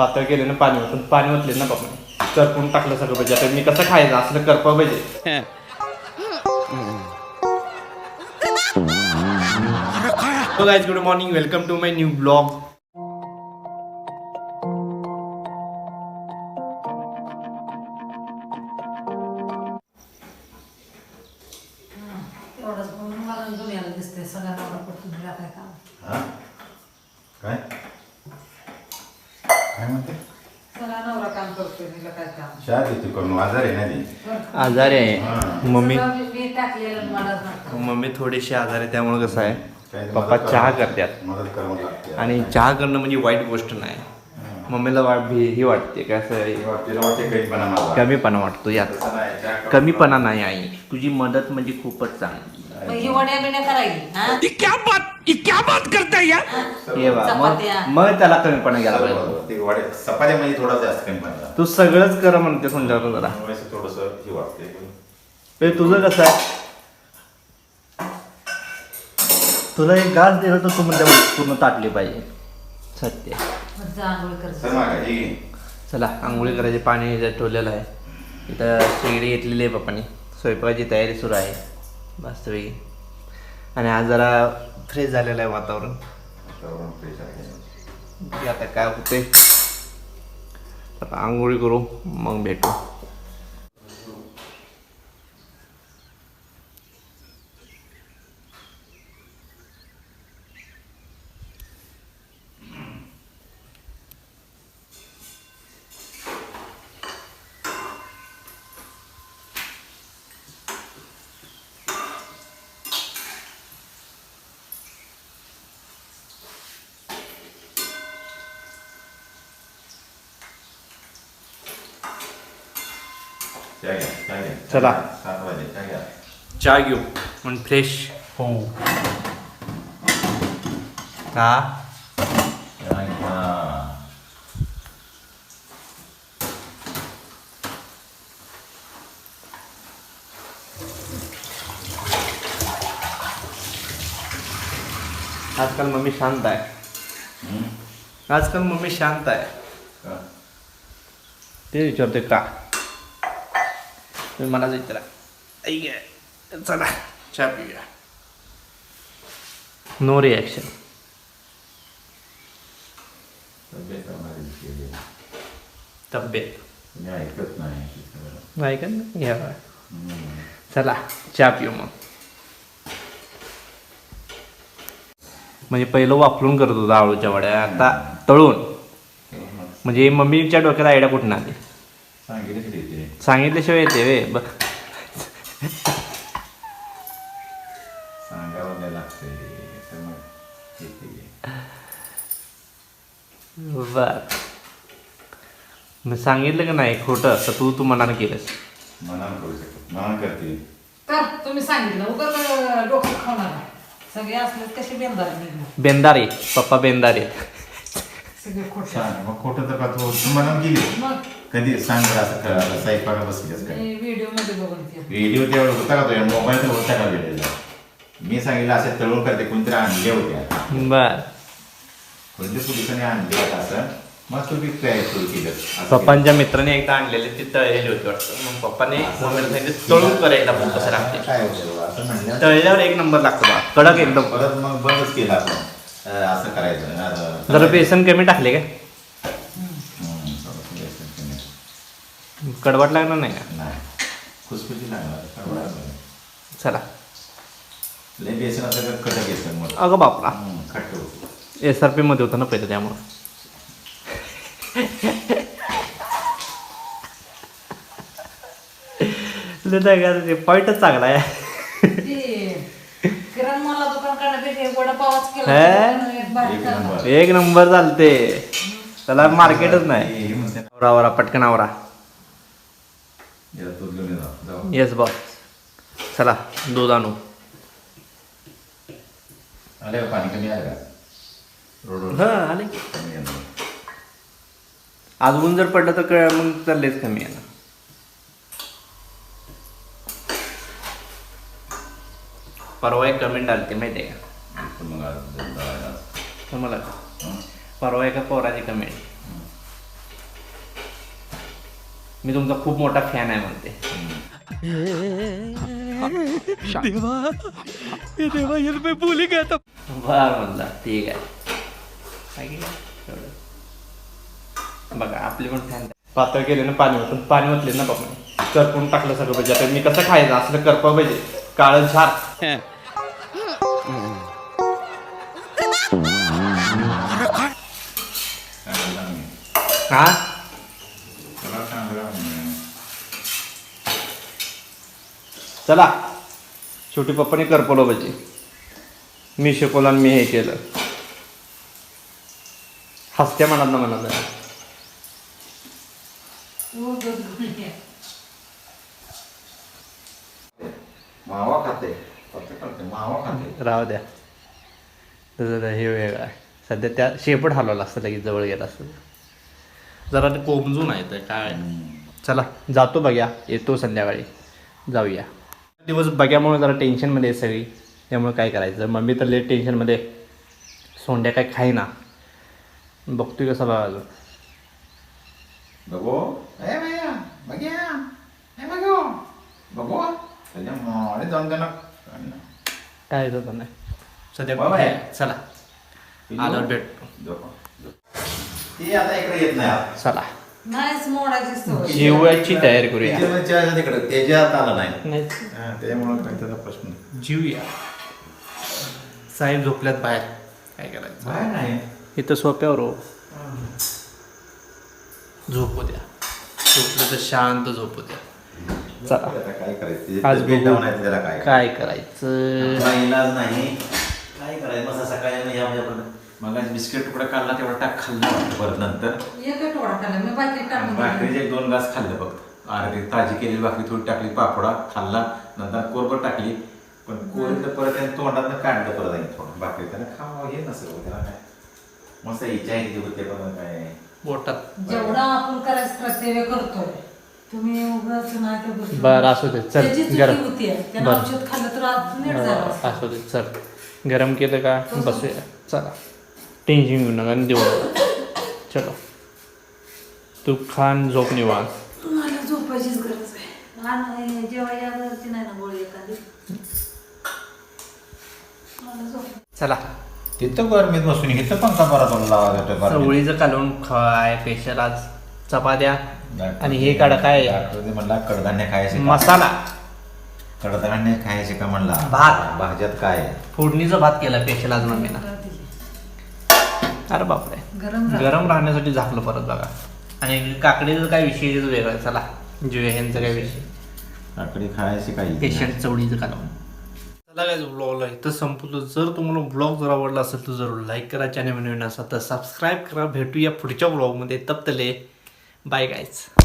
पातळ केले ना पाणी ओतून पाणी ओतले ना पप्पा करपून टाकलं सगळं पाहिजे. आता मी कसं खायचं? असलं करपा पाहिजे. Guys, good morning. Welcome to my new vlog. एवढंच म्हणून मला दुनियाला दिसते सगळ्या नवरा पटकून दिला काय काम हा? काय काय म्हणते सगळा नवरा काम करतोय तिला काय काम चहा देतो करून आजार आहे ना ती. आजारी आहे. मम्मी मी- टाकलेलं मला. मम्मी थोडीशी आजारी आहे त्यामुळे कसं आहे पप्पा मदत चहा करतात. मदत करावं लागते. आणि चहा करणं म्हणजे वाईट गोष्ट नाही. मम्मीला वाट भी ही वाटते काय असं तिला वाटते कमीपणा वाटतो यात. कमीपणा नाही आई. तुझी मदत म्हणजे खूपच चांगली. मग ही वड्या बिड्या करायची हा? हे बा, मग चपात्या. मग त्याला कमीपणा गेला पाहिजे बरोबर. ते वाढे चपात्यामध्ये थोडा जास्त कमीपणा. तू सगळंच कर म्हणते समजावं जरा. थोडस हे वाटते ए, तुझं कसं आहे? तुला एक घास दिलं तर तू म्हणते पूर्ण ताटली पाहिजे. सत्य. मग जा आंघोळ कर. चल मागा, हे घे. चला आंघोळी करायचे पाणी इथं ठेवलेलं आहे. इथं शेगडी घेतलेली आहे पप्पानी. स्वयंपाकाची तयारी सुरू आहे. वास्तविक आणि आज जरा फ्रेश झालेलं आहे वातावरण. आता काय होते आता आंघोळी करू मग भेटू. चहा घ्या, चहा घ्या. चला. सात वाजले, चहा घ्या. चहा घेऊ पण फ्रेश हो का चहा घ्या. आजकाल मम्मी शांत आहे हम्म. आजकाल मम्मी शांत आहे का? ते विचारते का तुम्ही मला विचारा ऐक आहे. चला चहा पिऊया. नो रिॲक्शन तब्येत ऐकत नाही घ्या. चला चहा पिऊ मग. म्हणजे पहिलं वापरून करत होता आळूच्या वड्या आता तळून. म्हणजे मम्मीच्या डोक्यात आयडिया कुठून आली. सांगितल्याशिवाय येते वे. ब सांगावं द्यायला लागतंय. तर मग येते. बर. मग सांगितलं का नाही खोटं तर तू तू मनानं केलंस. मनानं करू शकत मनानं करते. तर तुम्ही सांगितलं. उगाच डोकं खाणार सगळे असले कसे बेंदारे पप्पा बेंदारे सगळे खोटे. सांग मग खोटं तर का तू तू मनानं गेली? मग? कधी? सांग बरं असं खरं आता स्वयंपाका बसलीस काय मी व्हिडिओमध्ये बघून ते व्हिडिओ तेवढं होता का तो? मोबाईल तर होता का व्हिडिओ मी सांगितलं असे तळून करते कोणतरी आणले होत्या बर. कोणत्या पोलिसांनी आणले होते असं. मग तू काय सुरू केलं असं पप्पांच्या मित्राने एकदा आणलेले ते तळलेले होते वाटतं. मग पप्पाने मम्मीला सांगितलं तळून करायला पण कसं केलं. लागते काय होतं? असं म्हणलं. तळल्यावर एक नंबर लागतो बा. कडक एकदम. परत मग बंदच केलं आपण. असं करायचं. जरा बेसन कमी टाकले बेसन कमी. कडवट लागणार नाही का? नाही. खुसखुशी लागणार. चला. लय बेसन असं येतं मग. अगं बापरा. हम्म, खट्ट. एस आर पी मध्ये होतं ना पहिलं त्यामुळं. ते पॉईंटच चांगला आहे ते किरण मला दुकान करण्यापेक्षा एक वडापावच हे? एक. नंबर. एक नंबर चालते त्याला मार्केटच नाही. आवरा आवरा पटकन आवरा. येस बॉस चला दूध आणू. आले का? पाणी कमी आलं का? रोड हा आले. कमी आलं. आज ऊन जर पडलं तर कळ मग चाललेच कमी आहे ना. परवा एक कमेंट आली माहिती आहे का? तुम्हाला? परवा एका पोराची कमेंट मी तुमचा खूप मोठा फॅन आहे म्हणते बर म्हणला ठीक आहे काय. बघा आपले पण फॅन पातळ केले ना पाणी ओतून पाणी ओतले ना बाबा करपून टाकलं सगळं पाहिजे. आता मी कसं खायचं? असलं करपा पाहिजे. काळं झार. हा त्याला. चला छोटी पप्पाने करपवलं पाहिजे मी शिकवलं आणि मी हे केलं. हसत्या म्हणत ना म्हणत मावा खाते. फक्त करते मावा खाते. राहू द्या. हे वेगळं आहे. सध्या त्या शेपट हलवला असतं लगेच जवळ गेला असतं. जरा ते कोमजून आहे ते काय चला जातो बघ्या. येतो संध्याकाळी. जाऊया. दिवस बघ्यामुळे जरा टेन्शनमध्ये आहे सगळी. त्यामुळे काय करायचं? मम्मी तर लेट टेन्शनमध्ये सोंड्या काय खाईना. बघतोय कसं बघा बघू. ए भैया बघ्या. ए बघू. बघू. त्याच्या माडे जाऊन त्यांना काय होतं नाही सध्या बाबा. चला. आल्यावर भेटतो. ती आता इकडे येत नाही आता. चला. नाहीच मोडायची सवय जेवायची तयारी करूया. आलं नाही. हा, त्याचा प्रश्न नाही. जीवया. साहेब झोपल्यात बाहेर. काय करायचं? बाहेर नाही. इथं सोप्यावर हो. झोपू द्या. झोपलं तर शांत झोपू द्या. चला आता काय करायचं? आज बघू. त्याला काय? काय करायचं? इलाज नाही. काय करायचं मग सकाळी मग या म्हणजे मग बिस्किट तुकडा काढला तेवढा टाक खाल्ला वाटतं परत नंतर. भाकरीचे एक दोन घास खाल्ले फक्त अर्धी ताजी केलेली भाकरी थोडी टाकली पापडा खाल्ला नंतर कोरभर टाकली. पण कोरीतलं परत त्याने तोंडात काढलं परत आणि थोडं. भाकरी त्याला खावा हे नसेल त्याला काय? मस्त इच्छा आहे तिथे होते पण काय? बोटात जेवढा आपण करायचं कर्तव्य करतोय. तुम्ही उगाच ना ते गोष्टी- बरं असू दे चल गरम. त्यानं. औषध खाल्लं तर आज नीट झालं असतं. असू दे चल. गरम केलं का? बसूया. चला. टेन्शन घेऊ नका आणि देऊ नका चलो तू खान झोप निवांत मला झोपायचीच गरज आहे. आणि जेव्हा या गरजची नाही ना गोळी एखादी मला झोप. चला. तिथं गरमीत बसून इथं पंखा बरा तो लावा चवळीचं कालवून खाय स्पेशल आज चपात्या आणि हे काढा काय म्हणला कडधान्य खायचे का? मसाला. कडधान्य खायचे का म्हणला? भात. भाज्यात काय? आहे? फोडणीचा भात केला स्पेशल आज मम्मीनं. अरे बापरे. गरम राहण्यासाठी झाकलं परत बघा. आणि काकडीचं काय विषय आहे वेगळं. चला जे ह्यांचं काय विषय? काकडी खायची काही पेशंट चवळीचं कालवून चला काय ब्लॉगला इथं संपलं जर तुम्हाला ब्लॉग जर आवडला असेल तर जरूर लाईक करा चॅनल नवीन असाल तर सबस्क्राईब करा. भेटूया पुढच्या ब्लॉगमध्ये तप्तले. बाय गायच